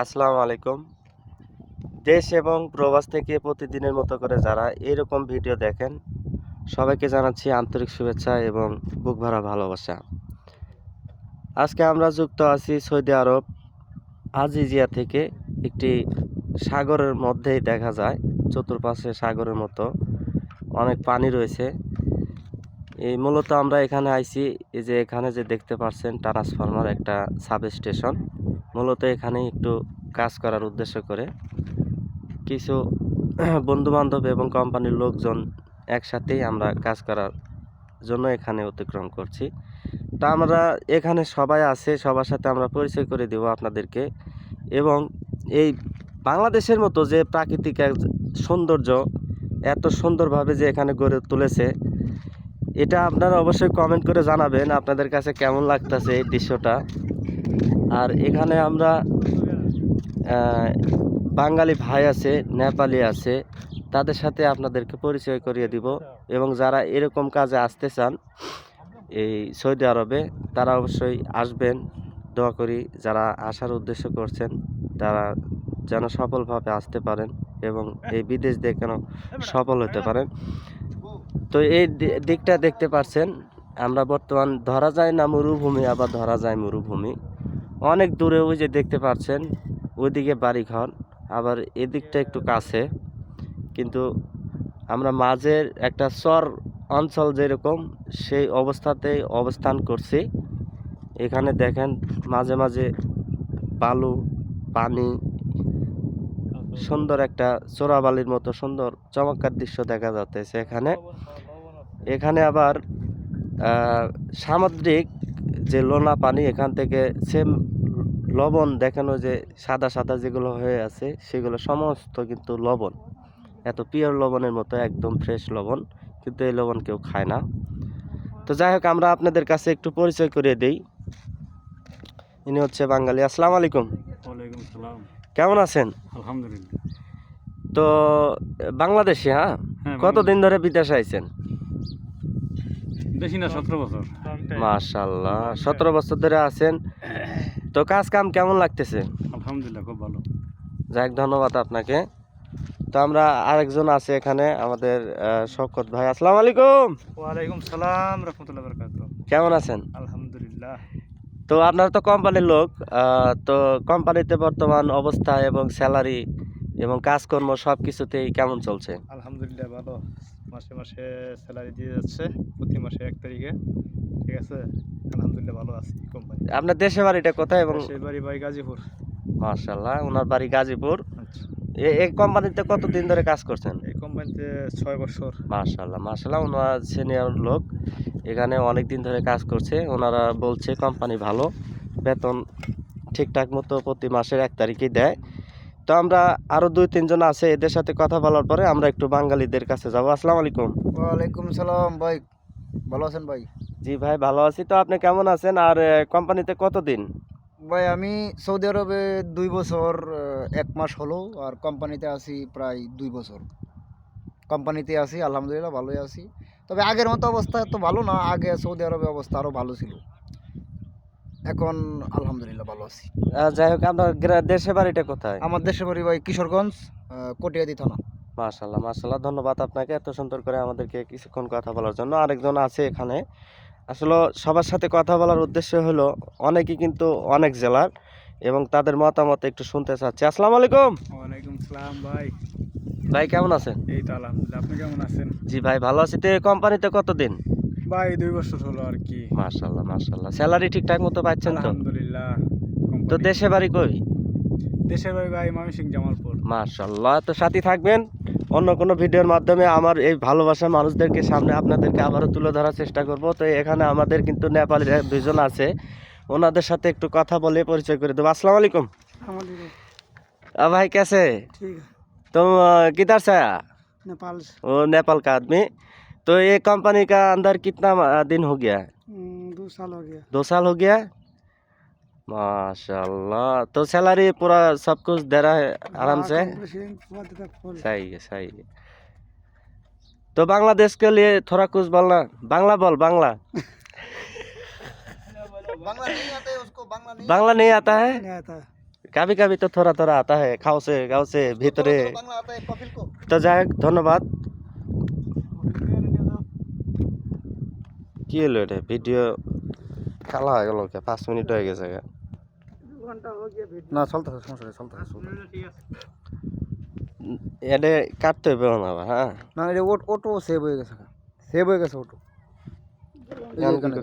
আসসালামু আলাইকুম। দেশ এবং প্রবাস থেকে প্রতিদিনের মতো করে যারা এরকম ভিডিও দেখেন, সবাইকে জানাচ্ছি আন্তরিক শুভেচ্ছা এবং বুক ভরা ভালোবাসা। আজকে আমরা যুক্ত আছি সৌদি আরব, আজিজিয়া থেকে একটি সাগরের মধ্যেই দেখা যায়, চতুর্পাশে সাগরের মতো অনেক পানি রয়েছে। এই মূলত আমরা এখানে আইছি, এই যে এখানে যে দেখতে পাচ্ছেন ট্রান্সফরমার, একটা সাব স্টেশন। মূলত এখানে একটু কাজ করার উদ্দেশ্য করে। কিছু বন্ধু বান্ধব এবং কোম্পানির লোকজন একসাথেই আমরা কাজ করার জন্য এখানে অতিক্রম করছি। তা আমরা এখানে সবাই আছে, সবার সাথে আমরা পরিচয় করে দেব আপনাদেরকে। এবং এই বাংলাদেশের মতো যে প্রাকৃতিক এক সৌন্দর্য এত সুন্দরভাবে যে এখানে গড়ে তুলেছে, এটা আপনারা অবশ্যই কমেন্ট করে জানাবেন আপনাদের কাছে কেমন লাগতেছে এই দৃশ্যটা। আর এখানে আমরা বাঙালি ভাই আছে, নেপালি আছে, তাদের সাথে আপনাদেরকে পরিচয় করিয়ে দিব। এবং যারা এরকম কাজে আসতে চান এই সৌদি আরবে, তারা অবশ্যই আসবেন। দোয়া করি যারা আসার উদ্দেশ্য করছেন, তারা যেন সফলভাবে আসতে পারেন এবং এই বিদেশ দিয়ে কেন সফল হতে পারেন। তো এই দিকটা দেখতে পাচ্ছেন আমরা বর্তমান ধরা যায় না মরুভূমি, আবার ধরা যায় মরুভূমি। অনেক দূরে ওই যে দেখতে পাচ্ছেন, ওইদিকে বাড়িঘর, আবার এদিকটা একটু কাছে। কিন্তু আমরা মাঝের একটা চর অঞ্চল যেরকম, সেই অবস্থাতেই অবস্থান করছি। এখানে দেখেন মাঝে মাঝে বালু, পানি, সুন্দর একটা চোরাবালির মতো সুন্দর চমৎকার দৃশ্য দেখা যাচ্ছে এখানে। এখানে আবার সামুদ্রিক যে লোনা পানি এখান থেকে সেম লবণ দেখানো যে সাদা সাদা যেগুলো হয়ে আছে সেগুলো সমস্ত কিন্তু লবণ। এত পিওর লবণের মতো একদম ফ্রেশ লবণ কিন্তু এই লবণ কেউ খায় না। তো যাই হোক আমরা আপনাদের কাছে একটু পরিচয় করিয়ে দেই। ইনি হচ্ছে বাঙালি। আসসালামু আলাইকুম। কেমন আছেন? আলহামদুলিল্লাহ। তো বাংলাদেশে হ্যাঁ? হ্যাঁ কতদিন ধরে বিদেশে আইছেন? বেশি না সতেরো বছর। মাশাল্লাহ সতেরো বছর ধরে আছেন। তো কাজ কাম কেমন লাগতেছে? আলহামদুলিল্লাহ খুব ভালো। যাক ধন্যবাদ আপনাকে। তো আমরা আরেকজন আছে এখানে আমাদের আহ, শওকত ভাই। আসসালামু আলাইকুম। ওয়ালাইকুম সালাম রহমতুল্লাহ বরকাত কেমন আছেন? আলহামদুলিল্লাহ। তো আপনারা তো কোম্পানির লোক আহ, তো কোম্পানিতে বর্তমান অবস্থা এবং স্যালারি এবং কাজকর্ম সব কিছুতেই কেমন চলছে? আলহামদুলিল্লাহ ভালো। মাসে মাসে স্যালারি দিয়ে যাচ্ছে প্রতি মাসে এক তারিখে। ঠিক আছে? আলহামদুলিল্লাহ ভালো আছি কোম্পানি আপনার দেশে বাড়িটা কোথায় এবং সেই বাড়ি বাই গাজীপুর। মার্শাল্লাহ ওনার বাড়ি গাজীপুর। আচ্ছা। এই কোম্পানিতে কতদিন ধরে কাজ করছেন? এই কোম্পানিতে ছয় বছর। মার্শাল্লাহ মার্শাল্লাহ ওনারা সিনিয়র লোক। এখানে অনেক দিন ধরে কাজ করছে। ওনারা বলছে কোম্পানি ভালো বেতন ঠিকঠাক মতো প্রতি মাসের এক তারিখে দেয়। তো আমরা আরও দুই তিনজন আছে এদের সাথে কথা বলার পরে আমরা একটু বাঙালিদের কাছে যাব। আসসালামু আলাইকুম। ওয়ালাইকুম সালাম ভাই। ভালো আছেন ভাই? জি ভাই ভালো আছি। তো আপনি কেমন আছেন? আর কোম্পানিতে কতদিন? ভাই আমি সৌদি আরবে দুই বছর এক মাস হলো আর কোম্পানিতে আছি প্রায় দুই বছর। কোম্পানিতে আছি আলহামদুলিল্লাহ ভালোই আছি। তবে আগের মতো অবস্থা এত ভালো না আগে সৌদি আরবে অবস্থা আরও ভালো ছিল। এখন আলহামদুলিল্লাহ ভালো আছি। যাই হোক আপনার দেশে বাড়িটা কোথায়? আমার দেশের বাড়ি ভাই কিশোরগঞ্জ কটিয়াদি থানা। মাশাল্লাহ মাশাল্লাহ ধন্যবাদ আপনাকে এত সুন্দর করে আমাদেরকে কিছুক্ষণ কথা বলার জন্য। আরেকজন আছে এখানে। আসলে সবার সাথে কথা বলার উদ্দেশ্য হলো অনেকেই কিন্তু অনেক জেলার এবং তাদের মতামত একটু শুনতে চাচ্ছি। আসসালামু আলাইকুম। ওয়ালাইকুম সালাম ভাই। ভাই কেমন আছেন? এই তো আলহামদুলিল্লাহ আপনি কেমন আছেন? জি ভাই ভালো আছি। তো কোম্পানিতে কতদিন? ভাই দুই বছর হলো আর কি। মাশাল্লাহ মাশাল্লাহ স্যালারি ঠিকঠাক মতো পাচ্ছেন তো? আলহামদুলিল্লাহ তো দেশে বাড়ি কই? দেশের বাড়ি ভাই ময়মনসিংহ জামালপুর। মাশাল্লাহ তো সাথী থাকবেন? অন্য কোনো ভিডিওর মাধ্যমে আমার এই ভালোবাসার মানুষদেরকে সামনে আপনাদেরকে আবারও তুলে ধরার চেষ্টা করব তো এখানে আমাদের কিন্তু নেপালি দুইজন আছে ওনাদের সাথে একটু কথা বলে পরিচয় করে দেবো আসসালামু আলাইকুম आ भाई कैसे ঠিক तुम अ, किधर से आया নেপাল वो नेपाल का आदमी तो ये कंपनी का अंदर कितना अ, दिन हो गया है দু সাল হয়ে গিয়া दो साल हो गया है माशाल्लाह तो सैलरी पूरा सब कुछ दे रहा है आराम से सही है सही है तो बांग्लादेश के लिए थोड़ा कुछ बोलना बांग्ला बोल बांग्ला বাংলা নেই আতে উসকো বাংলা নেই बांग्ला नहीं आता है नहीं आता কাবি কাবি তো থোড়া থোড়া আতা है খাও সে গাও সে ভিতরে তো যাই হোক ধন্যবাদ কি হলো এটা ভিডিও কালা হয়ে গেল কে পাঁচ মিনিট হয়ে গেছে গা। না চলতে সমস্যা নেই চলতেছে এটা কাটতে হবে না হ্যাঁ? না এটা অটো সেভ হয়ে গেছে। সেভ হয়ে গেছে কিন্তু